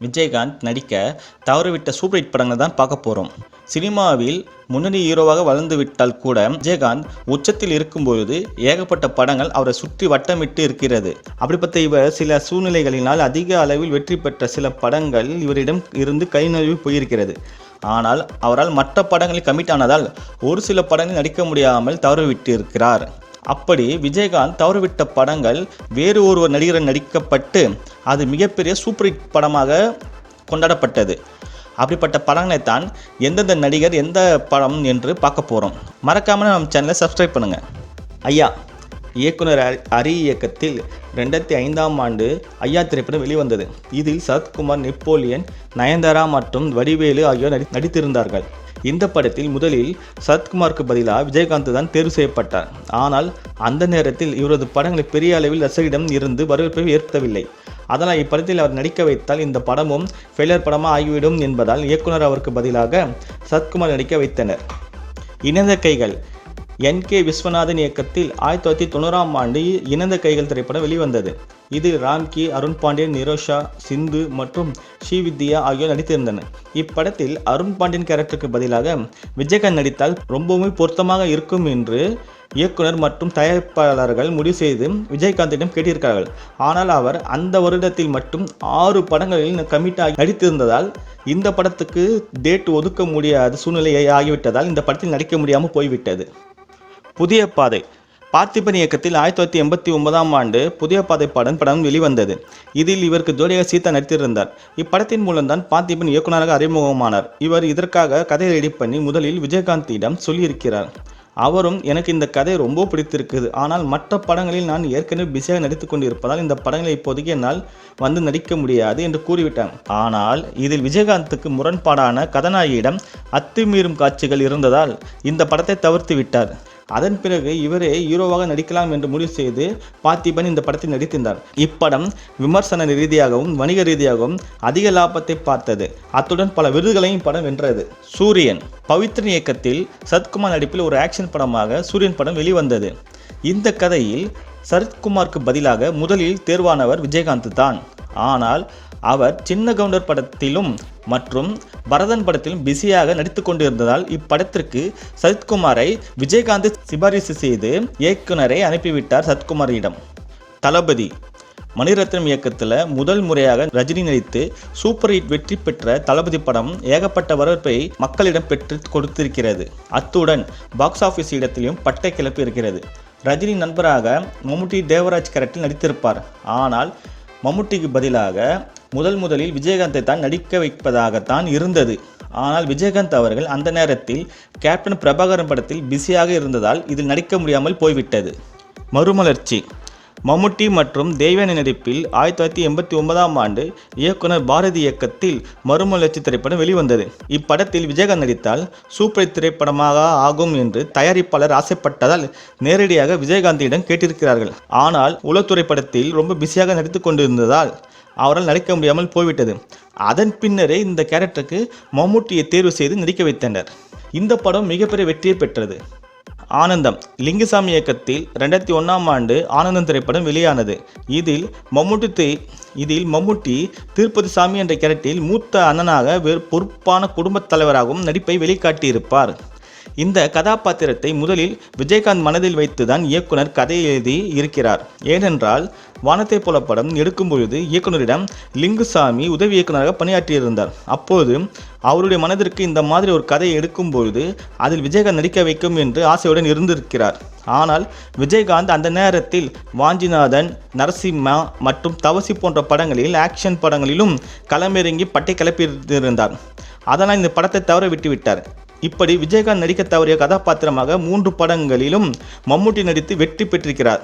விஜயகாந்த் நடிக்க தவறவிட்ட super hit படங்களை தான் பார்க்க போகிறோம் சினிமாவில் முன்னணி ஹீரோவாக வளர்ந்து விட்டால் கூட விஜயகாந்த் உச்சத்தில் இருக்கும்பொழுது ஏகப்பட்ட படங்கள் அவரை சுற்றி வட்டமிட்டு இருக்கிறது. அப்படிப்பட்ட இவர் சில சூழ்நிலைகளினால் அதிக அளவில் வெற்றி பெற்ற சில படங்கள் இவரிடம் இருந்து கை நழுவி போயிருக்கிறது. ஆனால் அவரால் மற்ற படங்களில் கமிட் ஆனதால் ஒரு சில படங்களில் நடிக்க முடியாமல் தவறுவிட்டு இருக்கிறார் அப்படி விஜயகாந்த் தவறவிட்ட படங்கள் வேறு ஒருவர் நடிகர் நடிக்கப்பட்டு அது மிகப்பெரிய சூப்பர் ஹிட் படமாக கொண்டாடப்பட்டது. அப்படிப்பட்ட படங்களை தான் எந்தெந்த நடிகர் எந்த படம் என்று பார்க்க போகிறோம் மறக்காமல் நம்ம சேனலை சப்ஸ்கிரைப் பண்ணுங்கள் ஐயா இயக்குனர் அரி ஹரி இயக்கத்தில் ரெண்டாயிரத்தி ஐந்தாம் ஆண்டு ஐயா திரைப்படம் வெளிவந்தது. இதில் சரத்குமார் நெப்போலியன் நயன்தாரா மற்றும் வடிவேலு ஆகியோர் நடி நடித்திருந்தார்கள். இந்த படத்தில் முதலில் சரத்குமாருக்கு பதிலாக விஜயகாந்த் தான் தேர்வு செய்யப்பட்டார். ஆனால் அந்த நேரத்தில் இவரது படங்கள் பெரிய அளவில் ரசிகரிடம் இருந்து வரவேற்பை ஏற்படவில்லை. அதனால் இப்படத்தில் அவர் நடிக்க வைத்தால் இந்த படமும் ஃபெயிலியர் படமாக ஆகிவிடும் என்பதால் இயக்குனர் அவருக்கு பதிலாக சரத்குமார் நடிக்க வைத்தனர். இணைந்த கைகள் என் கே விஸ்வநாதன் இயக்கத்தில் ஆயிரத்தி தொள்ளாயிரத்தி தொண்ணூறாம் ஆண்டு இணைந்த கைகள் திரைப்படம் வெளிவந்தது. இதில் ராம்கி அருண் பாண்டியன் நிரோஷா சிந்து மற்றும் ஸ்ரீவித்யா ஆகியோர் நடித்திருந்தனர். இப்படத்தில் அருண் பாண்டியன் கேரக்டருக்கு பதிலாக விஜயகாந்த் நடித்தால் ரொம்பவும் பொருத்தமாக இருக்கும் என்று இயக்குனர் மற்றும் தயாரிப்பாளர்கள் முடிவு செய்து விஜயகாந்திடம் கேட்டிருக்கிறார்கள். ஆனால் அவர் அந்த வருடத்தில் மட்டும் ஆறு படங்களில் கமிட் ஆகி நடித்திருந்ததால் இந்த படத்துக்கு டேட் ஒதுக்க முடியாத சூழ்நிலை ஆகிவிட்டதால் இந்த படத்தில் நடிக்க முடியாமல் போய்விட்டது. புதிய பாதை. பார்த்திபன் இயக்கத்தில் ஆயிரத்தி தொள்ளாயிரத்தி எண்பத்தி ஒன்பதாம் ஆண்டு புதிய பாதை படம் படம் வெளிவந்தது. இதில் இவருக்கு ஜோடியாக சீதா நடித்திருந்தார். இப்படத்தின் மூலம்தான் பார்த்திபன் இயக்குனராக அறிமுகமானார். இவர் இதற்காக கதையை ரெடி பண்ணி முதலில் விஜயகாந்திடம் சொல்லியிருக்கிறார். அவரும் எனக்கு இந்த கதை ரொம்ப பிடித்திருக்குது. ஆனால் மற்ற படங்களில் நான் ஏற்கனவே பிஸியாக நடித்து கொண்டிருப்பதால் இந்த படங்களை இப்போதைக்கு என்னால் வந்து நடிக்க முடியாது என்று கூறிவிட்டார். ஆனால் இதில் விஜயகாந்துக்கு முரண்பாடான கதாநாயகியிடம் அத்துமீறும் காட்சிகள் இருந்ததால் இந்த படத்தை தவிர்த்து விட்டார். அதன் பிறகு இவரே ஹீரோவாக நடிக்கலாம் என்று முடிவு செய்து பார்த்திபன் இந்த படத்தில் நடித்திருந்தார். இப்படம் விமர்சன ரீதியாகவும் வணிக ரீதியாகவும் அதிக லாபத்தை பார்த்தது. அத்துடன் பல விருதுகளையும் படம் வென்றது. சூரியன் பவித்ரன் இயக்கத்தில் சத்குமார் நடிப்பில் ஒரு ஆக்ஷன் படமாக சூரியன் படம் வெளிவந்தது. இந்த கதையில் சரத்குமாருக்கு பதிலாக முதலில் தேர்வானவர் விஜயகாந்த் தான். ஆனால் அவர் சின்ன கவுண்டர் படத்திலும் மற்றும் பரதன் படத்திலும் பிஸியாக நடித்து கொண்டிருந்ததால் இப்படத்திற்கு சரத்குமாரை விஜயகாந்த் சிபாரிசு செய்து இயக்குனரை அனுப்பிவிட்டார் சரத்குமாரிடம் தளபதி மணிரத்னம் இயக்கத்தில் முதல் முறையாக ரஜினி நடித்து சூப்பர் ஹிட் வெற்றி பெற்ற தளபதி படம் ஏகப்பட்ட வரவேற்பை மக்களிடம் பெற்று கொடுத்திருக்கிறது. அத்துடன் பாக்ஸ் ஆஃபீஸ் இடத்திலும் பட்டை கிளப்பி இருக்கிறது ரஜினி நண்பராக மம்முட்டி தேவராஜ் கேரக்டரில் நடித்திருப்பார். ஆனால் மம்முட்டிக்கு பதிலாக முதல் முதலில் விஜயகாந்தை தான் நடிக்க வைப்பதாகத்தான் இருந்தது. ஆனால் விஜயகாந்த் அவர்கள் அந்த நேரத்தில் கேப்டன் பிரபாகரன் படத்தில் பிஸியாக இருந்ததால் இதில் நடிக்க முடியாமல் போய்விட்டது. மறுமலர்ச்சி. மம்முட்டி மற்றும் தேவயானி நடிப்பில் ஆயிரத்தி தொள்ளாயிரத்தி எண்பத்தி ஒன்பதாம் ஆண்டு இயக்குனர் பாரதி இயக்கத்தில் மறுமலர்ச்சி திரைப்படம் வெளிவந்தது. இப்படத்தில் விஜயகாந்த் நடித்தால் சூப்பர் திரைப்படமாக ஆகும் என்று தயாரிப்பாளர் ஆசைப்பட்டதால் நேரடியாக விஜயகாந்தியிடம் கேட்டிருக்கிறார்கள். ஆனால் உளத்துறை படத்தில் ரொம்ப பிஸியாக நடித்து கொண்டிருந்ததால் அவரால் நடிக்க முடியாமல் போய்விட்டது. அதன் பின்னரே இந்த கேரக்டருக்கு மம்முட்டியை தேர்வு செய்து நடிக்க வைத்தனர். இந்த படம் மிகப்பெரிய வெற்றியை பெற்றது. ஆனந்தம். லிங்குசாமி இயக்கத்தில் ரெண்டாயிரத்தி ஒன்றாம் ஆண்டு ஆனந்தம் திரைப்படம் வெளியானது. இதில் மம்முட்டி தி- இதில் மம்முட்டி திருப்பதி சாமி என்ற கேரக்டரில் மூத்த அண்ணனாக வெறு பொறுப்பான குடும்பத் தலைவராகவும் நடிப்பை வெளிக்காட்டியிருப்பார். இந்த கதாபாத்திரத்தை முதலில் விஜயகாந்த் மனதில் வைத்துதான் இயக்குனர் கதை எழுதி இருக்கிறார். ஏனென்றால் வானத்தை போல படம் எடுக்கும் பொழுது இயக்குனரிடம் லிங்குசாமி உதவி இயக்குனராக பணியாற்றியிருந்தார். அப்போது அவருடைய மனதிற்கு இந்த மாதிரி ஒரு கதை எடுக்கும் பொழுது அதில் விஜயகாந்த் நடிக்க வைக்கும் என்று ஆசையுடன் இருந்திருக்கிறார். ஆனால் விஜயகாந்த் அந்த நேரத்தில் வாஞ்சிநாதன் நரசிம்மா மற்றும் தவசி போன்ற படங்களில் ஆக்ஷன் படங்களிலும் களமிறங்கி பட்டை கிளப்பியிருந்தார் அதனால் இந்த படத்தை தவற விட்டுவிட்டார். இப்படி விஜயகாந்த் நடிக்க தவறிய கதாபாத்திரமாக மூன்று படங்களிலும் மம்முட்டி நடித்து வெற்றி பெற்றிருக்கிறார்.